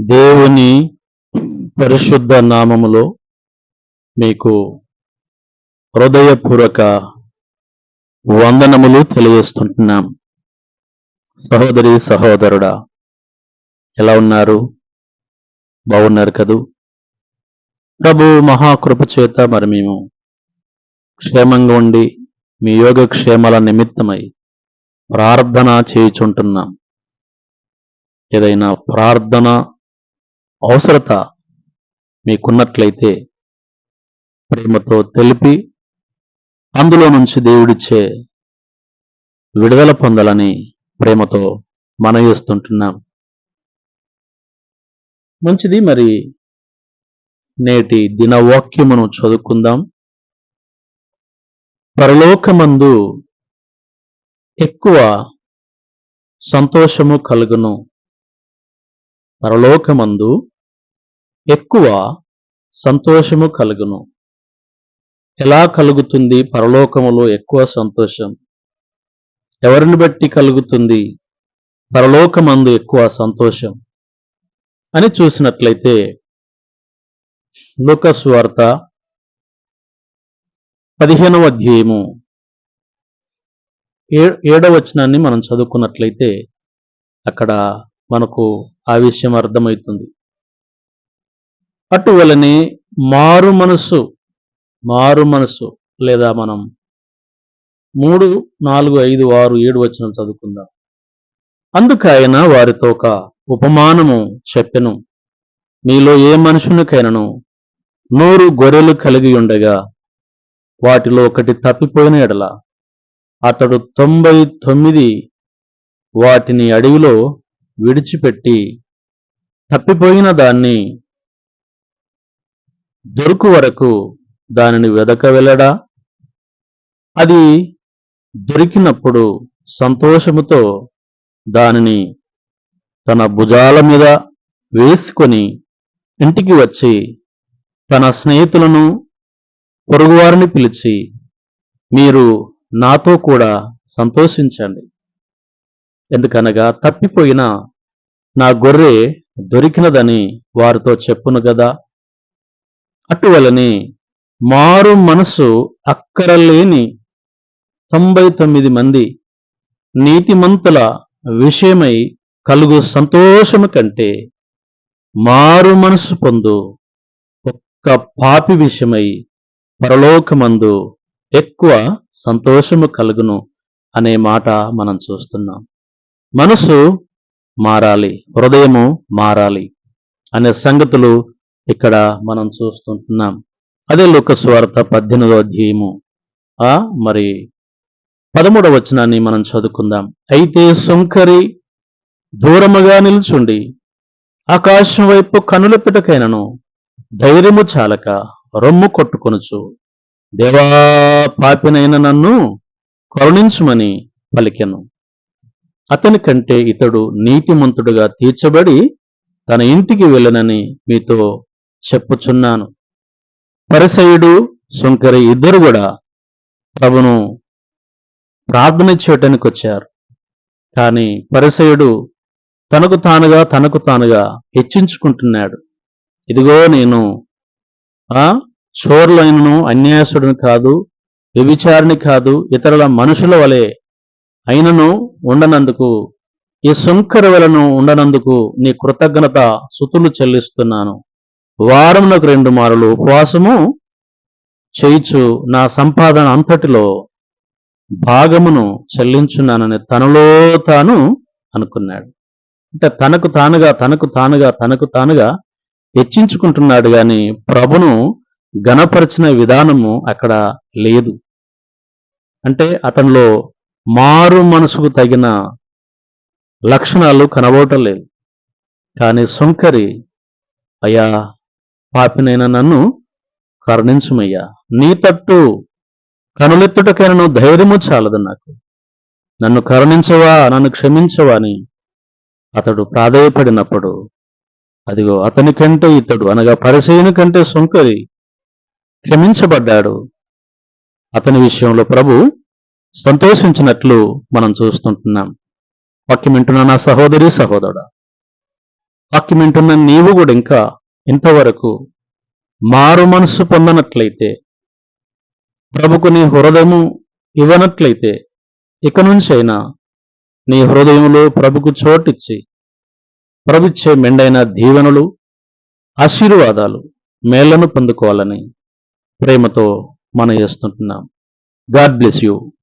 దేవుని పరిశుద్ధ నామములో మీకు హృదయపూర్వక వందనములు తెలియజేస్తుంటున్నాం. సహోదరి సహోదరుడా ఎలా ఉన్నారు? బాగున్నారు కదూ? ప్రభు మహాకృప చేత మరి మేము క్షేమంగా ఉండి మీ యోగక్షేమాల నిమిత్తమై ప్రార్థన చేయుచుంటున్నాం. ఏదైనా ప్రార్థన అవసరత మీకున్నట్లయితే ప్రేమతో తెలిపి అందులో నుంచి దేవుడిచ్చే విడుదల పొందాలని ప్రేమతో మనవేస్తుంటున్నాం. మంచిది మరి. నేటి దినవాక్యమును చదువుకుందాం. పరలోకమందు ఎక్కువ సంతోషము కలుగును. పరలోకమందు ఎక్కువ సంతోషము కలుగును. ఎలా కలుగుతుంది పరలోకములో ఎక్కువ సంతోషం? ఎవరిని బట్టి కలుగుతుంది? పరలోకమందు ఎక్కువ సంతోషం? అని చూసినట్లయితే లోకస్వార్త పదిహేనవ అధ్యాయము ఏ- ఏడవ వచనాన్ని మనం చదువుకున్నట్లయితే అక్కడ మనకు ఆ విషయం అర్థమవుతుంది. అటువలనే మారు మనసు మారు మనసు లేదా మనం మూడు నాలుగు ఐదు ఆరు ఏడు వచ్చిన చదువుకుందాం. అందుకైన వారితో ఒక ఉపమానము చెప్పెను. మీలో ఏ మనుషునికైనను నూరు గొర్రెలు కలిగి ఉండగా వాటిలో ఒకటి తప్పిపోయిన ఎడల అతడు తొంభై తొమ్మిది వాటిని అడవిలో విడిచిపెట్టి తప్పిపోయిన దాన్ని దొరుకు వరకు దానిని వెదక వెళ్ళడా? అది దొరికినప్పుడు సంతోషముతో దానిని తన భుజాల మీద వేసుకొని ఇంటికి వచ్చి తన స్నేహితులను పొరుగువారిని పిలిచి మీరు నాతో కూడా సంతోషించండి. ఎందుకనగా తప్పిపోయిన నా గొర్రె దొరికినదని వారితో చెప్పును గదా. అటువలని మారు మనసు అక్కరలేని తొంభై తొమ్మిది మంది నీతిమంతుల విషయమై కలుగు సంతోషము కంటే మారు మనసు పొందు ఒక్క పాపి విషయమై పరలోకమందు ఎక్కువ సంతోషము కలుగును అనే మాట మనం చూస్తున్నాం. మనసు మారాలి హృదయము మారాలి అనే సంగతులు ఇక్కడ మనం చూస్తుంటున్నాం. అదే లోకస్వార్త పద్దెనిమిదో అధ్యాయము. ఆ మరి పదమూడవ వచనాన్ని మనం చదువుకుందాం. అయితే సుంకరి దూరముగా నిల్చుండి ఆకాశం వైపు కనులెత్తుటకైనను ధైర్యము చాలక రొమ్ము కొట్టుకొనుచు దేవా పాపినైన నన్ను కరుణించుమని పలికెను. అతని కంటే ఇతడు నీతిమంతుడుగా తీర్చబడి తన ఇంటికి వెళ్ళనని మీతో చెప్పుచున్నాను. పరిసయుడు సుంకరి ఇద్దరు కూడా ప్రభును ప్రార్థన చేయటానికి వచ్చారు. కానీ పరిసయుడు తనకు తానుగా తనకు తానుగా హెచ్చించుకుంటున్నాడు. ఇదిగో నేను ఆ చోర్లైనను అన్యాయసుడిని కాదు వ్యభిచారిని కాదు ఇతరుల మనుషుల వలె అయినను ఉండనందుకు ఈ సుంకర వలను ఉండనందుకు నీ కృతజ్ఞత సుతులు చెల్లిస్తున్నాను. వారమునకు రెండు మారులు ఉపవాసము చేయిచు నా సంపాదన అంతటిలో భాగమును చెల్లించున్నానని తనలో తాను అనుకున్నాడు. అంటే తనకు తానుగా తనకు తానుగా తనకు తానుగా హెచ్చించుకుంటున్నాడు గాని ప్రభును గణపరిచిన విధానము అక్కడ లేదు. అంటే అతనిలో మారు మనసుకు తగిన లక్షణాలు కనబడటం లేదు. కానీ సుంకరి అయ్యా పాపినైన నన్ను కరుణించుమయ్యా. నీ తట్టు కనులెత్తుటకైనను ధైర్యము చాలదు నాకు. నన్ను కరుణించవా నన్ను క్షమించవా అని అతడు ప్రాధేయపడినప్పుడు అదిగో అతని కంటే ఇతడు అనగా పరిచయుని కంటే సుంకరి క్షమించబడ్డాడు. అతని విషయంలో ప్రభు సంతోషించినట్లు మనం చూస్తుంటున్నాం. వాక్యం వింటున్న నా సహోదరి సహోదరుడా వాక్యం వింటున్న నీవు కూడా ఇంకా ఇంతవరకు మారు మనసు పొందనట్లయితే ప్రభుకు నీ హృదయము ఇవ్వనట్లయితే ఇక నుంచి అయినా నీ హృదయంలో ప్రభుకు చోటిచ్చి ప్రభుచ్చే మెండైన దీవెనలు ఆశీర్వాదాలు మేళ్ళను పొందుకోవాలని ప్రేమతో మనం చేస్తుంటున్నాం. God bless you.